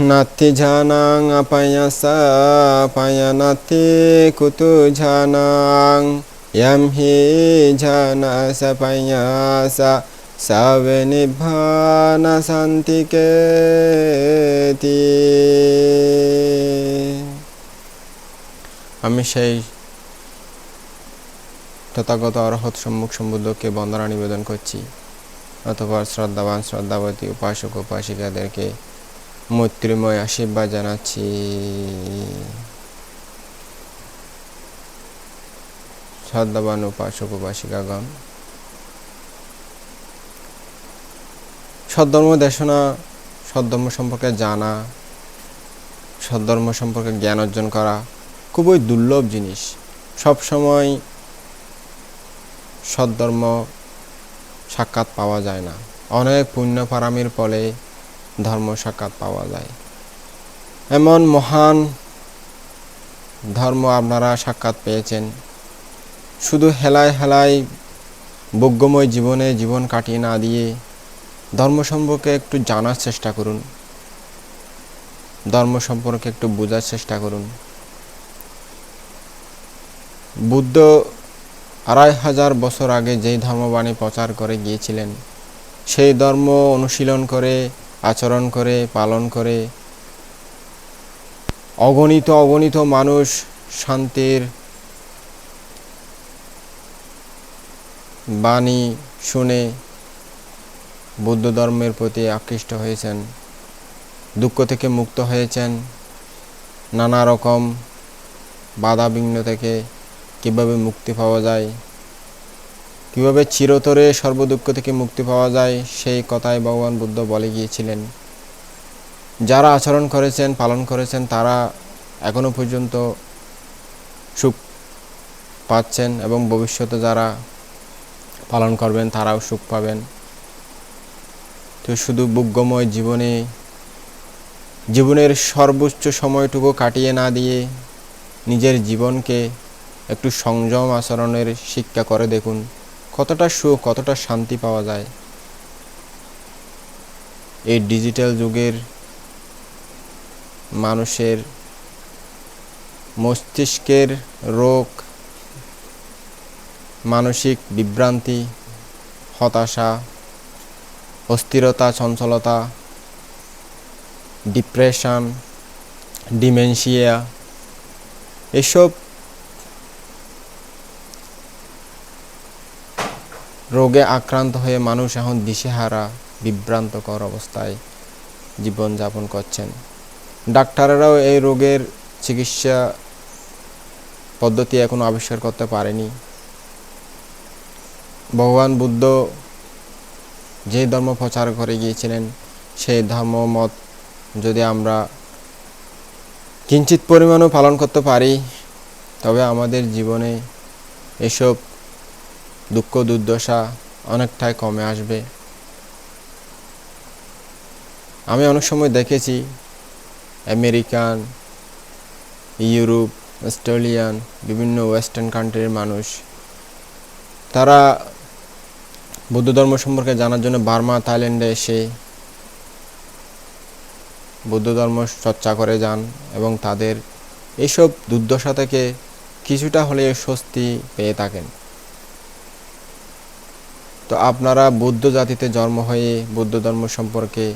নাতি ঝানাং আপায়াসা পায়ানাতি কুতু ঝানাং ইয়াম হি ঝানাসা পায়াসা সাবে নিভানা শান্তিকে আমি সেই তথাগত অরহত সম্মুখ সম্বুদ্ধকে বন্দনা নিবেদন করছি। অথবা শ্রদ্ধাবান শ্রদ্ধাবতী উপাসক উপাসিকাদেরকে মৈত্রীময় আশীর্বাদ জানাচ্ছি। শ্রদ্ধাবান উপাসক উপাসিকাগণ সদ্ধর্ম দেশনা সদ্ধর্ম সম্পর্কে জানা সদ্ধর্ম সম্পর্কে জ্ঞান অর্জন করা খুবই দুর্লভ জিনিস। সবসময় সদ্ধর্ম সাক্ষাৎ পাওয়া যায় না। অনেক পুণ্য পারামির ফলে ধর্ম সাক্ষাৎ পাওয়া যায়। এমন মহান ধর্ম আপনারা সাক্ষাৎ পেয়েছেন। শুধু হেলায় হেলায় ভোগ্যময় জীবনে জীবন কাটিয়ে না দিয়ে ধর্ম সম্পর্কে একটু জানার চেষ্টা করুন। ধর্ম সম্পর্কে একটু বোঝার চেষ্টা করুন। বুদ্ধ আড়াই হাজার বছর আগে যেই ধর্মবাণী প্রচার করে গিয়েছিলেন, সেই ধর্ম অনুশীলন করে আচরণ করে, পালন করে। অগণিত অগণিত মানুষ শান্তির বাণী শুনে বৌদ্ধ ধর্মের প্রতি আকৃষ্ট হয়েছেন, দুঃখ থেকে মুক্ত হয়েছেন, নানা রকম বাধা বিঘ্ন থেকে কীভাবে মুক্তি পাওয়া যায়। কীভাবে চিরতরে সর্বদুঃখ থেকে মুক্তি পাওয়া যায়, সেই কথাই ভগবান বুদ্ধ বলে গিয়েছিলেন। যারা আচরণ করেছেন, পালন করেছেন, তারা এখনও পর্যন্ত সুখ পাচ্ছেন এবং ভবিষ্যতে যারা পালন করবেন, তারাও সুখ পাবেন। তো শুধু বুগ্যময় জীবনে, জীবনের সর্বোচ্চ সময়টুকু কাটিয়ে না দিয়ে নিজের জীবনকে একটু সংযম আচরণের শিক্ষা করে দেখুন। কতটা সুখ, কতটা শান্তি পাওয়া যায় এই ডিজিটাল যুগের মানুষের মস্তিষ্কের রোগ, মানসিক বিভ্রান্তি, হতাশা, অস্থিরতা, চঞ্চলতা ডিপ্রেশন ডিমেনশিয়া এসব রোগে আক্রান্ত হয়ে মানুষ এখন দিশেহারা বিভ্রান্তকর অবস্থায় জীবনযাপন করছেন। ডাক্তারেরাও এই রোগের চিকিৎসা পদ্ধতি এখনও আবিষ্কার করতে পারেনি। ভগবান বুদ্ধ যে ধর্ম প্রচার করে গিয়েছিলেন, সেই ধর্ম মত যদি আমরা কিঞ্চিত পরিমাণও পালন করতে পারি, তবে আমাদের জীবনে এসব দুঃখ, দুর্দশা অনেকটাই কমে আসবে। আমি অনেক সময় দেখেছি আমেরিকান, ইউরোপ, অস্ট্রেলিয়ান, বিভিন্ন ওয়েস্টার্ন কান্ট্রির মানুষ। তারা বৌদ্ধ ধর্ম সম্পর্কে জানার জন্য বার্মা, থাইল্যান্ডে এসে বৌদ্ধ ধর্ম চর্চা করে যান এবং তাদের এইসব দুর্দশা থেকে কিছুটা হলে স্বস্তি পেয়ে থাকেন। তো আপনারা বৌদ্ধ জাতিতে জন্ম হয়ে বৌদ্ধ ধর্ম সম্পর্কে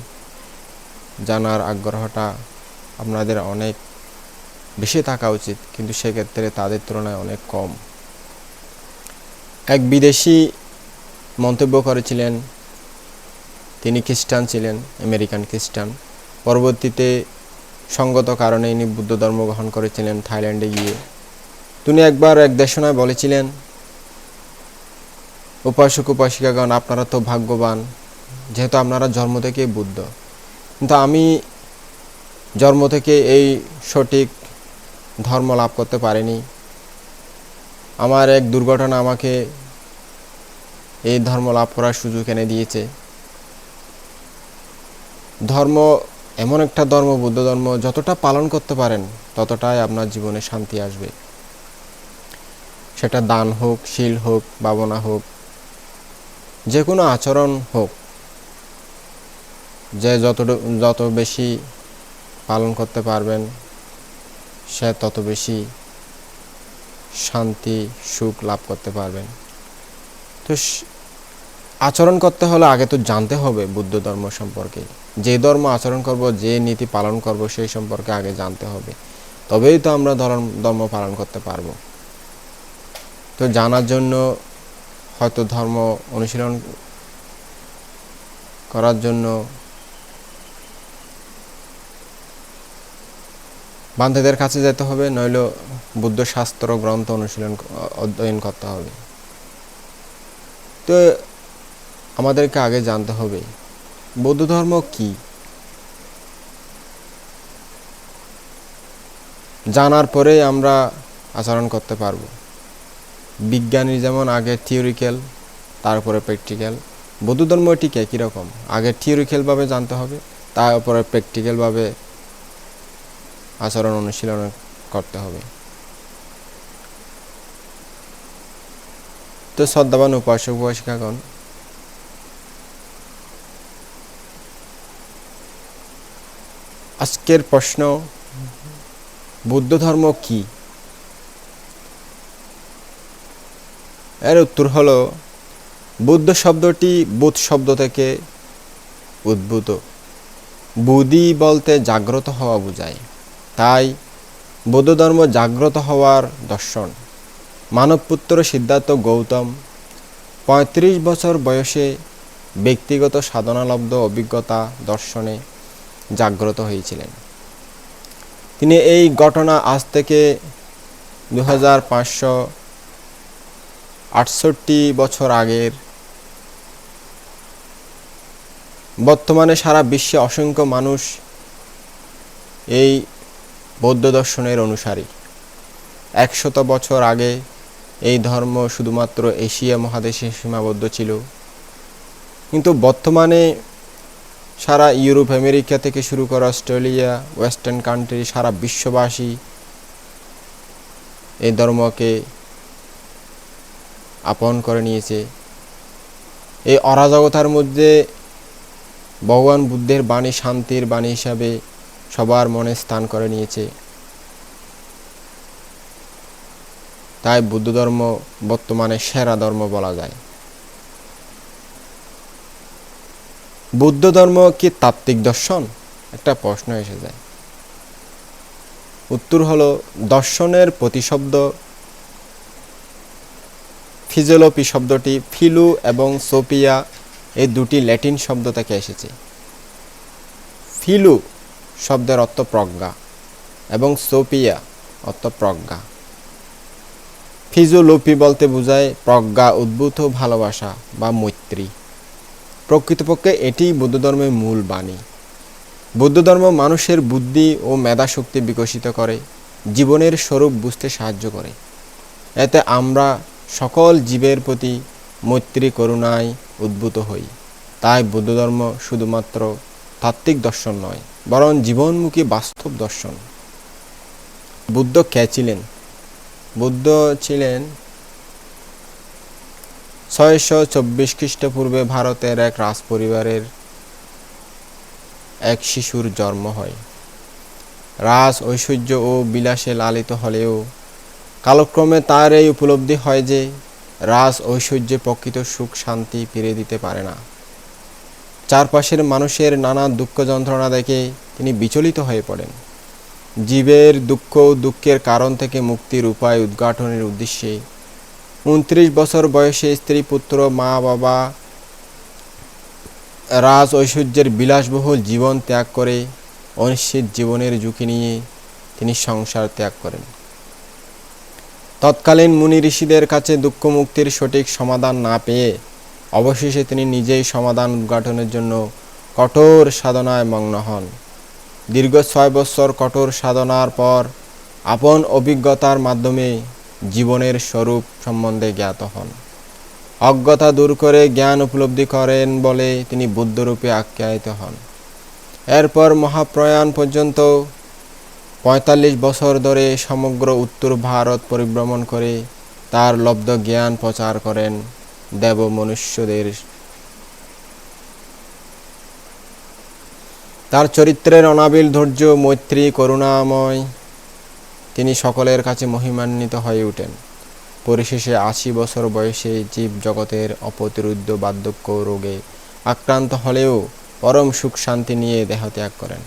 জানার আগ্রহটা আপনাদের অনেক বেশি থাকা উচিত, কিন্তু সেক্ষেত্রে তাদের তুলনায় অনেক কম। এক বিদেশি মন্তব্য করেছিলেন, তিনি খ্রিস্টান ছিলেন, আমেরিকান খ্রিস্টান। পরবর্তীতে সঙ্গত কারণে ইনি বুদ্ধ ধর্ম গ্রহণ করেছিলেন থাইল্যান্ডে গিয়ে। তিনি একবার এক দেশনায় বলেছিলেন উপাসক, উপাসিকাগণ, আপনারা তো ভাগ্যবান, যেহেতু আপনারা জন্ম থেকে বুদ্ধ। কিন্তু আমি জন্ম থেকে এই সঠিক ধর্ম লাভ করতে পারিনি। আমার এক দুর্ঘটনা আমাকে এই ধর্ম লাভ করার সুযোগ এনে দিয়েছে। ধর্ম, এমন একটা ধর্ম, বুদ্ধ ধর্ম, যতটা পালন করতে পারেন, ততটাই আপনার জীবনে শান্তি আসবে। সেটা দান হোক, শীল হোক ভাবনা হোক যে কোনো আচরণ হোক, যে যত যত বেশি পালন করতে পারবেন, সে তত বেশি শান্তি, সুখ লাভ করতে পারবেন। তো আচরণ করতে হলে আগে তো জানতে হবে বুদ্ধ ধর্ম সম্পর্কে। যে ধর্ম আচরণ করব, যে নীতি পালন করব, সেই সম্পর্কে আগে জানতে হবে। তবেই তো আমরা ধর্ম ধর্ম পালন করতে পারব। তো জানার জন্য হয়তো ধর্ম অনুশীলন করার জন্য বান্ধেদের কাছে যেতে হবে, নইলে বুদ্ধ শাস্ত্র গ্রন্থ অনুশীলন অধ্যয়ন করতে হবে। তো আমাদেরকে আগে জানতে হবে, বৌদ্ধ ধর্ম কি? জানার পরেই আমরা আচরণ করতে পারব। বিজ্ঞানী যেমন আগে থিওরিক্যাল তারপরে প্র্যাকটিক্যাল বৌদ্ধ ধর্ম ঠিক একই রকম আগে থিওরিক্যালভাবে জানতে হবে, তারপরে প্র্যাকটিক্যালভাবে আচরণ অনুশীলন করতে হবে। তো শ্রদ্ধাবান উপাসক উপাসিকাগণ আজকের প্রশ্ন বুদ্ধ ধর্ম কি? এর উত্তর হলো, বুদ্ধ শব্দটি বুধ শব্দ থেকে উদ্ভূত। বুদ্ধি বলতে জাগ্রত হওয়া বোঝায়, তাই বৌদ্ধ ধর্ম জাগ্রত হওয়ার দর্শন। মানবপুত্র সিদ্ধার্থ গৌতম পঁয়ত্রিশ বছর বয়সে ব্যক্তিগত সাধনালব্ধ অভিজ্ঞতা দর্শনে জাগ্রত হয়েছিলেন। তিনি এই ঘটনা আজ থেকে দু হাজার পাঁচশো আটষট্টি বছর আগের। বর্তমানে সারা বিশ্বে অসংখ্য মানুষ এই বৌদ্ধ দর্শনের অনুসারী। একশত বছর আগে এই ধর্ম শুধুমাত্র এশিয়া মহাদেশে সীমাবদ্ধ ছিল। কিন্তু বর্তমানে সারা ইউরোপ, আমেরিকা থেকে শুরু করে অস্ট্রেলিয়া, ওয়েস্টার্ন কান্ট্রি, সারা বিশ্ববাসী এই ধর্মকে আপন করে নিয়েছে। এই অরাজকতার মধ্যে ভগবান বুদ্ধের বাণী শান্তির বাণী হিসাবে সবার মনে স্থান করে নিয়েছে। তাই বুদ্ধ ধর্ম বর্তমানে সেরা ধর্ম বলা যায়। বুদ্ধ ধর্ম কি তাত্ত্বিক দর্শন? একটা প্রশ্ন এসে যায়। উত্তর হলো, দর্শনের প্রতিশব্দ ফিজিওলপি শব্দটি ফিলু এবং সোপিয়া এই দুটি ল্যাটিন শব্দ থেকে এসেছে। ফিলু শব্দের অর্থ প্রজ্ঞা এবং সোপিয়া অর্থ প্রজ্ঞা। ফিজিওলপি বলতে বোঝায় প্রজ্ঞা, উদ্ভূত, ভালোবাসা বা মৈত্রী। প্রকৃতপক্ষে এটি বৌদ্ধ ধর্মের মূল বাণী। বৌদ্ধ ধর্ম মানুষের বুদ্ধি ও মেধাশক্তি বিকশিত করে, জীবনের স্বরূপ বুঝতে সাহায্য করে। এতে আমরা সকল জীবের প্রতি মৈত্রী করুণায় উদ্ভূত হই। তাই বৌদ্ধ ধর্ম শুধুমাত্র তাত্ত্বিক দর্শন নয়, বরং জীবনমুখী বাস্তব দর্শন। বুদ্ধ কে ছিলেন? বুদ্ধ ছিলেন ছয়শো চব্বিশ খ্রিস্টপূর্বে ভারতের এক রাজ পরিবারের এক শিশুর জন্ম হয়। রাজ ঐশ্বর্য ও বিলাসে লালিত হলেও কালক্রমে তার এই উপলব্ধি হয় যে রাজ ঐশ্বর্যে প্রকৃত সুখ, শান্তি ফিরে দিতে পারে না। চারপাশের মানুষের নানা দুঃখ যন্ত্রণা দেখে তিনি বিচলিত হয়ে পড়েন। জীবের দুঃখ ও দুঃখের কারণ থেকে মুক্তির উপায় উদ্ঘাটনের উদ্দেশ্যে উনত্রিশ বছর বয়সে স্ত্রী, পুত্র, মা, বাবা রাজ ঐশ্বর্যের বিলাসবহুল জীবন ত্যাগ করে অনিশ্চিত জীবনের ঝুঁকি নিয়ে তিনি সংসার ত্যাগ করেন। তৎকালীন মুনি ঋষিদের কাছে দুঃখ মুক্তির সঠিক সমাধান না পেয়ে অবশেষে তিনি নিজেই সমাধান উদ্ঘাটনের জন্য কঠোর সাধনায় মগ্ন হন। দীর্ঘ ছয় বছর কঠোর সাধনার পর আপন অভিজ্ঞতার মাধ্যমে জীবনের স্বরূপ সম্বন্ধে জ্ঞাত হন। অজ্ঞতা দূর করে জ্ঞান উপলব্ধি করেন বলে তিনি বুদ্ধরূপে আখ্যায়িত হন। এরপর মহাপ্রয়াণ পর্যন্ত পঁয়তাল্লিশ বছর ধরে সমগ্র উত্তর ভারত পরিভ্রমণ করে তার লব্ধ জ্ঞান প্রচার করেন দেব মনুষ্যদের তার চরিত্রের অনাবিল ধৈর্য, মৈত্রী, করুণাময়, তিনি সকলের কাছে মহিমান্বিত হয়ে ওঠেন। পরিশেষে আশি বছর বয়সে জীব জগতের অপ্রতিরুদ্ধ বার্ধক্য রোগে আক্রান্ত হলেও পরম সুখ শান্তি নিয়ে দেহত্যাগ করেন।